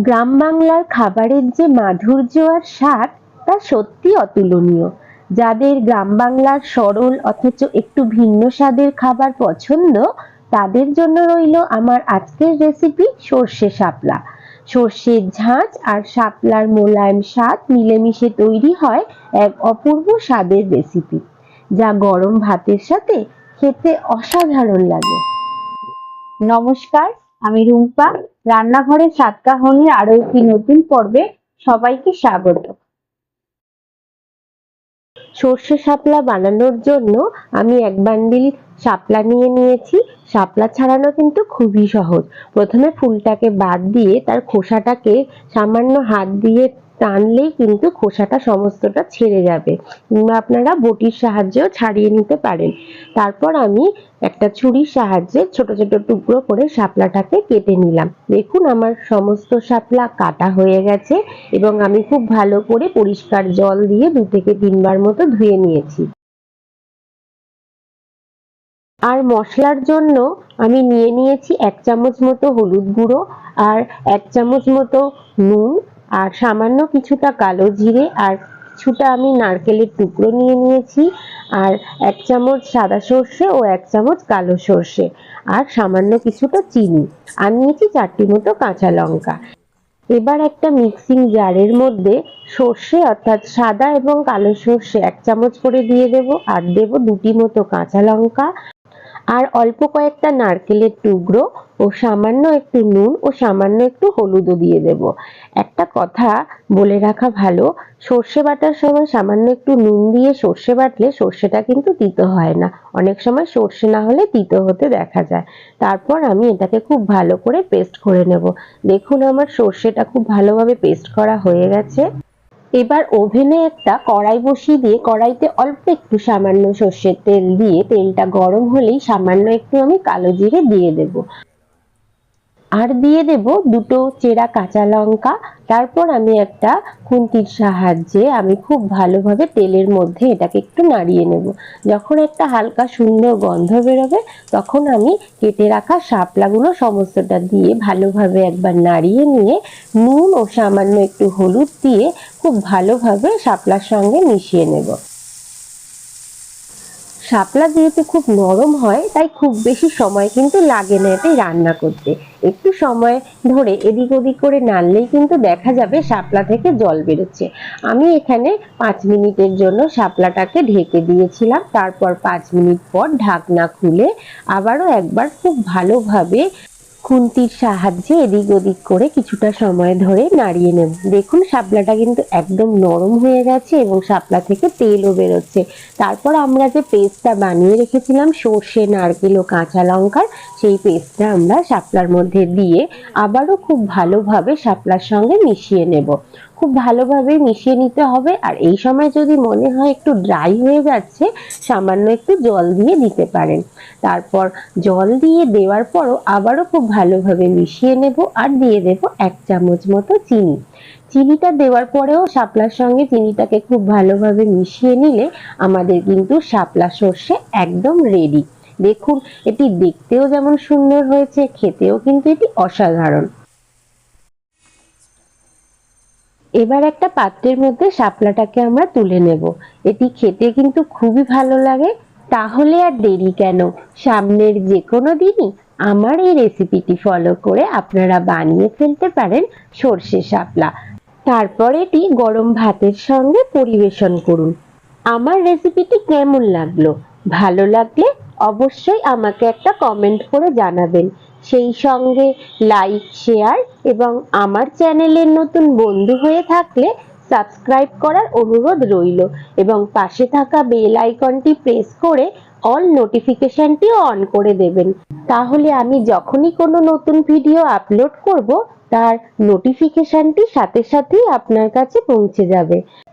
গ্রাম বাংলার খাবারের যে মাধুর্য আর স্বাদ, তা সত্যি অতুলনীয়। যাদের গ্রাম বাংলার সরল অথচ একটু ভিন্ন স্বাদের খাবার পছন্দ, তাদের জন্য রইল আমার আজকের রেসিপি সর্ষে শাপলা। সর্ষের ঝাঁঝ আর শাপলার মোলায়েম স্বাদ মিলেমিশে তৈরি হয় এক অপূর্ব স্বাদের রেসিপি যা গরম ভাতের সাথে খেতে অসাধারণ লাগে। নমস্কার আমি রুম্পা, রান্নাঘরের সাতকাহনের আরও একটি নতুন পর্বে সবাইকে স্বাগত। সর্ষে শাপলা বানানোর জন্য আমি এক বান্ডিল শাপলা নিয়ে নিয়েছি। শাপলা ছাড়ানো কিন্তু খুবই সহজ। প্রথমে ফুলটাকে বাদ দিয়ে তার খোসাটাকে সামান্য হাত দিয়ে টানলেই কিন্তু খোসাটা সমস্তটা ছেড়ে যাবে। কিংবা আপনারা বটির সাহায্যেও ছাড়িয়ে নিতে পারেন। তারপর আমি একটা ছুরির সাহায্যে ছোট ছোট টুকরো করে শাপলাটাকে কেটে নিলাম। দেখুন আমার সমস্ত শাপলা কাটা হয়ে গেছে এবং আমি খুব ভালো করে পরিষ্কার জল দিয়ে দু থেকে তিনবার মতো ধুয়ে নিয়েছি। আর মশলার জন্য আমি নিয়ে নিয়েছি এক চামচ মতো হলুদ গুঁড়ো আর এক চামচ মতো নুন আর সামান্য কিছুটা কালো জিরে আর কিছুটা আমি নারকেলের টুকরো নিয়ে নিয়েছি। আর এক চামচ সাদা সর্ষে ও এক চামচ কালো সর্ষে আর সামান্য কিছুটা চিনি। আর নিয়েছি চারটি মতো কাঁচা লঙ্কা। এবার একটা মিক্সিং জারের মধ্যে সর্ষে অর্থাৎ সাদা এবং কালো সর্ষে এক চামচ করে দিয়ে দেব আর দেব দুটি মতো কাঁচা লঙ্কা। আর অল্প কয়েকটা নারকেলের টুকরো ও সামান্য একটু নুন ও সামান্য একটু হলুদও দিয়ে দেব। একটা কথা বলে রাখা ভালো, সর্ষে বাটার সময় সামান্য একটু নুন দিয়ে সর্ষে বাটলে সর্ষেটা কিন্তু তিতো হয় না। অনেক সময় সর্ষে না হলে তিতো হতে দেখা যায়। তারপর আমি এটাকে খুব ভালো করে পেস্ট করে নেব। দেখুন আমার সর্ষেটা খুব ভালোভাবে পেস্ট করা হয়ে গেছে। এবার ওভেনে একটা কড়াই বসিয়ে দিয়ে, কড়াইতে অল্প একটু সামান্য সর্ষের তেল দিয়ে, তেলটা গরম হলেই সামান্য একটু আমি কালো জিরে দিয়ে দেব। আর দিয়ে দেব দুটো চেরা কাঁচা লঙ্কা। তারপর আমি একটা খুন্তির সাহায্যে আমি খুব ভালোভাবে তেলের মধ্যে এটাকে একটু নাড়িয়ে নেব। যখন একটা হালকা সুন্দর গন্ধ বেরোবে, তখন আমি কেটে রাখা শাপলাগুলো সমস্তটা দিয়ে ভালোভাবে একবার নাড়িয়ে নিয়ে নুন ও সামান্য একটু হলুদ দিয়ে খুব ভালোভাবে শাপলার সঙ্গে মিশিয়ে নেব। শাপলা যেহেতু খুব নরম হয়, তাই খুব বেশি সময় কিন্তু লাগে না এটাই রান্না করতে। একটু সময় ধরে এদিক ওদিক করে নাড়লেই কিন্তু দেখা যাবে শাপলা থেকে জল বেরোচ্ছে। আমি এখানে পাঁচ মিনিটের জন্য শাপলাটাকে ঢেকে দিয়েছিলাম। তারপর পাঁচ মিনিট পর ঢাকনা খুলে আবারও একবার খুব ভালোভাবে খুন্তির সাহায্যে এদিক ওদিক করে কিছুটা সময় ধরে নাড়িয়ে নেব। দেখুন, শাপলাটা কিন্তু একদম নরম হয়ে গেছে এবং শাপলা থেকে তেলও বেরোচ্ছে। তারপর আমরা যে পেস্টটা বানিয়ে রেখেছিলাম, সর্ষে, নারকেল ও কাঁচা লঙ্কার, সেই পেস্টটা আমরা শাপলার মধ্যে দিয়ে আবারও খুব ভালোভাবে শাপলার সঙ্গে মিশিয়ে নেব। খুব ভালোভাবে মিশিয়ে নিতে হবে। আর এই সময় যদি মনে হয় একটু ড্রাই হয়ে যাচ্ছে, সামান্য একটু জল দিয়ে দিতে পারেন। তারপর জল দিয়ে দেওয়ার পরও আবারও খুব ভালোভাবে মিশিয়ে নেব আর দিয়ে দেব এক চামচ মতো চিনি। চিনিটা দেওয়ার পরেও শাপলার সঙ্গে চিনিটাকে খুব ভালোভাবে মিশিয়ে নিলে আমাদের কিন্তু শাপলা সর্ষে একদম রেডি দেখুন, এটি দেখতেও যেমন সুন্দর হয়েছে, খেতেও কিন্তু এটি অসাধারণ। এবার একটা পাত্রের মধ্যে শাপলাটাকে আমরা তুলে নেব। এটি খেতে কিন্তু খুবই ভালো লাগে। তাহলে আর দেরি কেন? সামনের যে কোনো দিনই আমার এই রেসিপিটি ফলো করে আপনারা বানিয়ে ফেলতে পারেন সর্ষে শাপলা। তারপর এটি গরম ভাতের সঙ্গে পরিবেশন করুন। আমার রেসিপিটি কেমন লাগল? ভালো লাগলে অবশ্যই আমাকে একটা কমেন্ট করে জানাবেন। সেই সঙ্গে লাইক শেয়ার এবং আমার চ্যানেলের নতুন বন্ধু হয়ে থাকলে সাবস্ক্রাইব করার অনুরোধ রইল এবং পাশে থাকা বেল আইকনটি প্রেস করে অল নোটিফিকেশনটিও অন করে দেবেন। তাহলে আমি যখনই কোনো নতুন ভিডিও আপলোড করব, তার নোটিফিকেশনটি সাথে সাথেই আপনার কাছে পৌঁছে যাবে।